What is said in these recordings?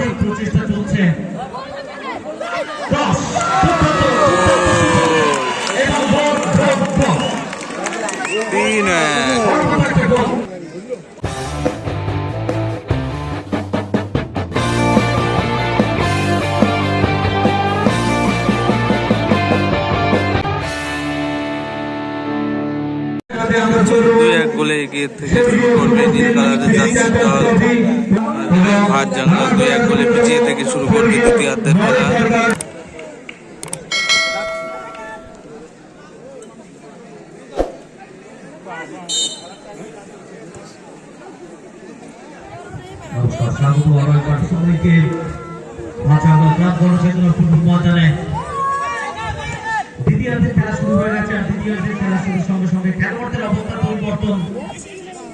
তারই প্রচেষ্টা চলছে। তিন দুই এক গোলে এগিয়ে থেকে শুরু করবে নীল কালারের জার্সি দল ভাত, জাঙ্গল দুই, এক গোলে পিছিয়ে থেকে শুরু করবে দ্বিতীয়ার্ধের খেলা খেলা শুরু হয়ে গেছে। আর দ্বিতীয়ার্ধের খেলা শুরুর সঙ্গে সঙ্গে খেলোয়াড়দের অবস্থা পরিবর্তন।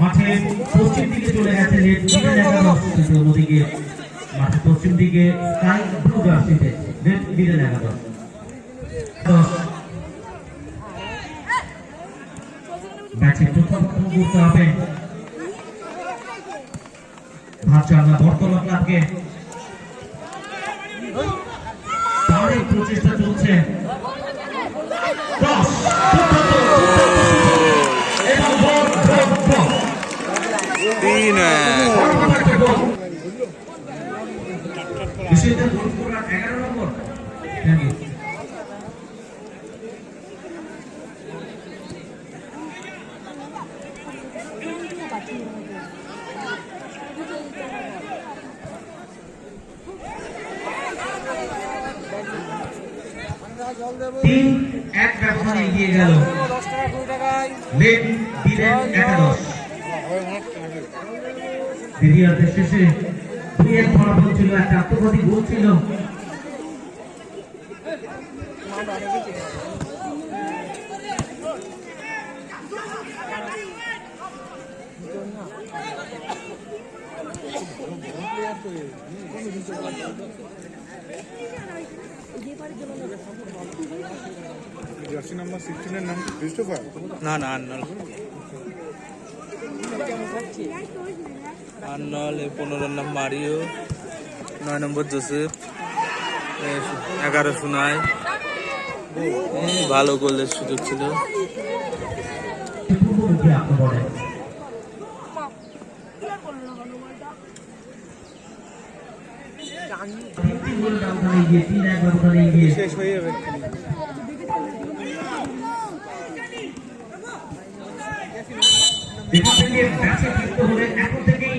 মাঠে পশ্চিম দিকে চলে গেছে অন্যদিকে। মাঠে পশ্চিম দিকে হবে। ক্লাবকে। তারই প্রচেষ্টা চলছে দশ দুর্দান্ত, দুর্দান্ত এবং বল, বল, বল। তিন এক বড় একটা গোল। বিশ্বজিৎ গোল করার 11 নম্বর। Thank you. তিন, এক ব্যবধানে এগিয়ে গেল। একাদশ। শেষে দুই এক ফলাফল ছিল একটা আত্মঘাতী গোল ছিল। জার্সি নাম্বার সিক্সটিনের নাম ক্রিস্টোফার না না আর্নল আর্নল এই পনেরোর নাম মারিও। নয় নম্বর জোসেফ। এগারো শোনায় ভালো গোলের সুযোগ ছিল। শেষ হয়ে যাবে। এখান থেকে ম্যাচে ফিরতে হলে এখন থেকেই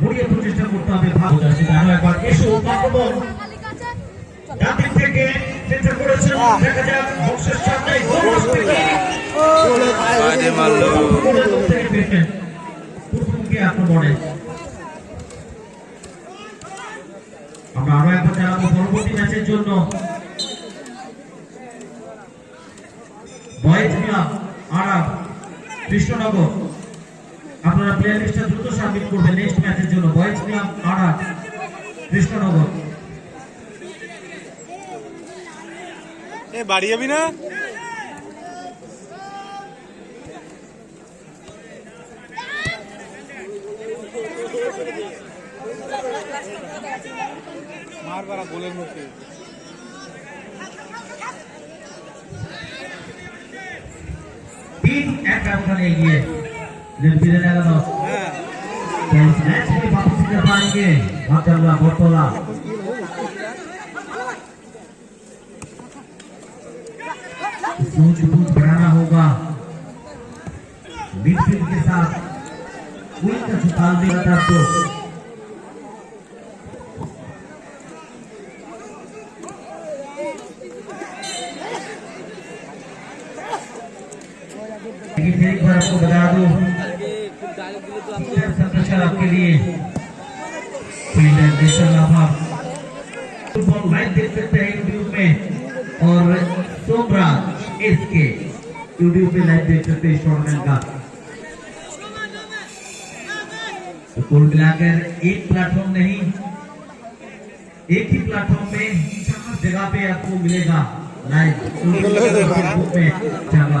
মরিয়া প্রচেষ্টা করতে হবে ভালো আরও একবার এসো আক্রমণ ডান দিক থেকে চেষ্টা করেছেন দেখা যাক বক্সের সামনে গোল আসবে কি? মারলো। গোলের লোক থেকে ফিরছেন পূর্বমুখী আক্রমণে। আমরা আরও একবার জানাব পরবর্তী ম্যাচের জন্য। বয়েজ ক্লাব আরাম কৃষ্ণনগর। আপনারা প্লেয়ার লিস্টটা দ্রুত সাবমিট করবেন নেক্সট ম্যাচের জন্য। বয়েজ ক্লাব আরাম কৃষ্ণনগর। এ, বাড়ি যাবি না? মার বাড়া গোলের कार्यक्रम करने के लिए। तो इस मैच में वापसी कर पाएँगे। अब्दुल्ला बोटोला सूझबूझ बढ़ाना होगा। के साथ कोई का छुपाल देगा था आपको। आपको बता दूँ संरक्षण आपके लिए फुटबॉल देख सकते हैं यूट्यूब में और सोमराज इसके यूट्यूब पे लाइव देख सकते हैं टूर्नामेंट का तो कुल मिलाकर एक प्लेटफॉर्म नहीं एक ही प्लेटफॉर्म में चार जगह पे आपको मिलेगा लाइव में चांगा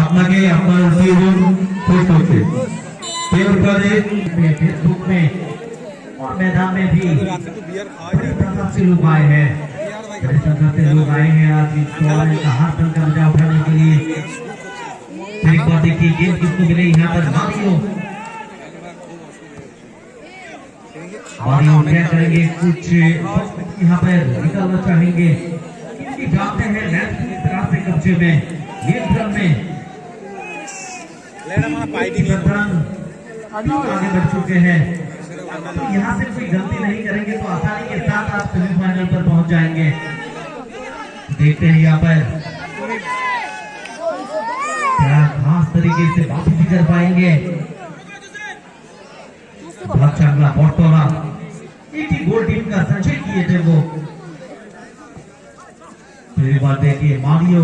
আপনাকে আপনার প্রিয়জন খোঁজ করছে তেলকারি में फेसबुक में और मैदान में भी রাতে তো বিয়ার খাওয়া बड़ी तादाद से लोग आए हैं बड़ी तादाद से लोग आए हैं आज इस टूर्नामेंट का हाथ का मजा उठाने के लिए फिर एक बार देखिए गेम किसको मिले यहाँ पर मारियो मारियो क्या करेंगे कुछ यहाँ पर निकालना चाहेंगे क्योंकि जानते हैं मैच पूरी तरह से कब्जे में नियंत्रण में आगे बढ़ चुके हैं यहाँ से कोई गलती नहीं करेंगे तो आसानी के साथ आप सेमीफाइनल पर पहुँच जाएँगे देखते हैं यहाँ पर क्या खास तरीके से वापसी कर पाएँगे एक ही गोल टीम का संचय किए थे वो बार देखिए मारियो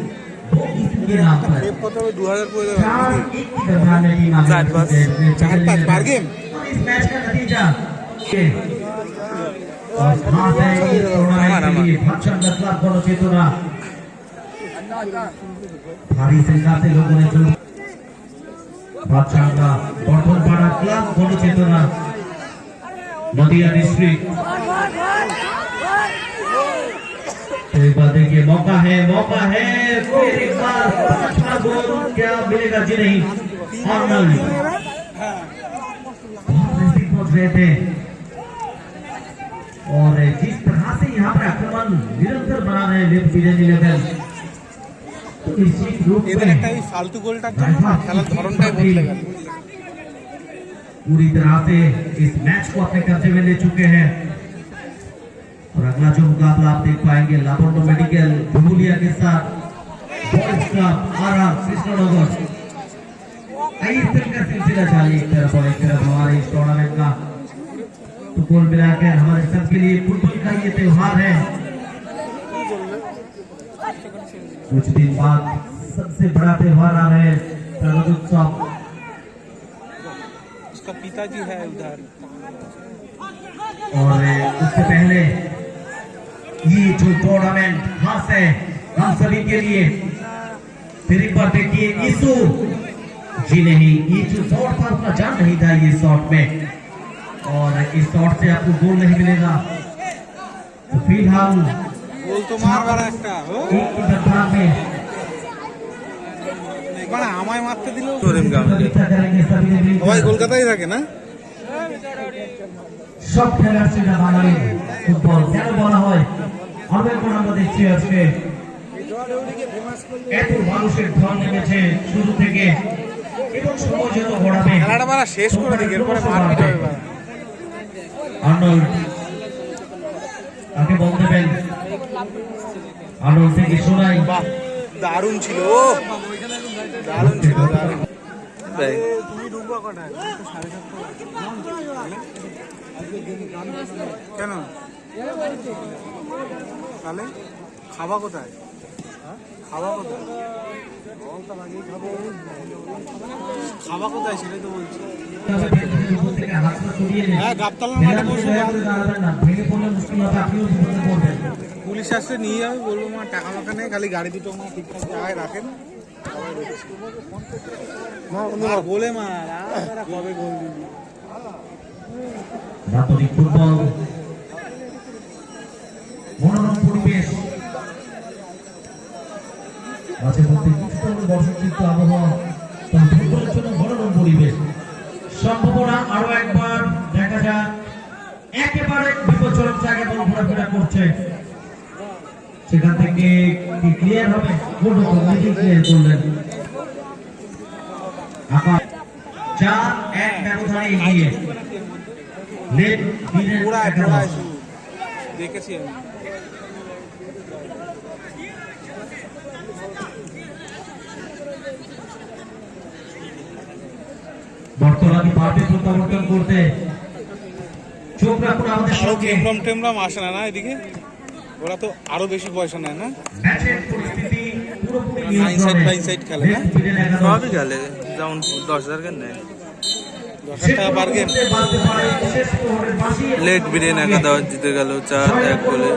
के नाम पर কত হবে दो हजार করে चार एक की व्यवधान में टीम आगे चार बढ़ पास। चुके हैं। चार पास, बार गेम? और इस मैच का नतीजा ये। और खास है इस टूर्नामेंट के लिए भक्षण दसला करो चेतना भारी संख्या से लोगों ने जो भक्षण का बर्धन पाड़ा क्लब करो चेतना नदिया डिस्ट्रिक्ट तो एक बार देखिए मौका है मौका है फिर एक बार पांचवा गोल क्या मिलेगा जी नहीं आर्नल्ड बहुत नजदीक पहुंच रहे थे और जिस तरह से यहाँ पर आक्रमण निरंतर बना रहे हैं लेफ्ट विजन इलेवन तो निश्चित रूप এদের में একটা এই ফালতু গোলটার জন্য না খেলার ধরনটাই বদলে গেল पूरी तरह से इस मैच को अपने कब्जे में ले चुके हैं और अगला जो मुकाबला आप देख पाएँगे. लापोंडो मेडिकल भूलिया के साथ. Boys club R R Krishnanagar का सिलसिला जारी एक तरफ़ और एक तरफ़ हमारे इस टूर्नामेंट का. तो कुल मिलाकर हमारे सबके लिए फुटबॉल का ये त्योहार है. कुछ दिन बाद सबसे बड़ा त्योहार आ रहा है. उसका पिताजी है उधर। और उससे पहले ये जो टूर्नामेंट खास है हम सभी के लिए फिर एक बार देखिए ईसु जी नहीं ये जो शॉट था उसका जान नहीं था ये शॉट में और इस शॉट से आपको गोल नहीं मिलेगा तो फिलहाल গোল তো মারবার একটা ও एक की व्यवधान में মানে আমায় মারতে দিলেও করিম গামলে परीक्षा करेंगे सभी ने मिलकर। সবাই কলকাতায় থাকে না সব খেলার সেটা বাঙালি ফুটবল কেন বলা হয় অনেক বার আমরা দেখছি আজকে? এত মানুষের ঢল নেমেছে শুরু থেকে। এবং সময় যত গড়াবে। খেলাটা মারা শেষ করে দিকে এরপরে মারপিট হবে। এবার। আর্নল্ড তাকে বল দেবেন। আর্নল্ড থেকে শোনাই। বাহ দারুণ ছিল ও। দারুণ ছিল দারুণ। তুমি ঢুকবা কটায় কেন? তাহলে খাওয়া কোথায়? হ্যাঁ? খাওয়া কোথায়? খাওয়া কোথায় সেটাই তো বলছি। হ্যাঁ গাবতলার মাঠে বসে পুলিশ আসলে নিয়ে যাবে, বলব মা, টাকা মাখা নেই, খালি গাড়ি দুটো মা ঠিকঠাক জায়গায় রাখেন। বলে মা কবে গোল মনোরম পরিবেশ। মাঝে মধ্যে কিছুটা আবহাওয়া তবে ফুটবলের জন্য মনোরম পরিবেশ। সম্ভাবনা আরও একবার দেখা যাক। একেবারে বিপজ্জনক জায়গায় বল ঘোরাফেরা করছে। সেখান থেকে কি ক্লিয়ার হবে? নিজে ক্লিয়ার করলেন? আকাশ চার এক ব্যবধানে এগিয়ে। লেট দিনের। দেখেছি আমি। পারবে প্রত্যাবর্তন করতে। চোখ রাখুন আমাদের আরও সঙ্গে। টেমরাম টেমরাম আসে না না এদিকে? ওরা তো আরও বেশি পয়সা নেয় না? ম্যাচের পরিস্থিতি পুরোপুরি side নিয়ন্ত্রণে। by খেলে, লেট সবই গেলে যেমন দশ হাজার কেন নেয়। লেট বিরিয়ানি একাদশ জিতে গেল চার এক গোলে।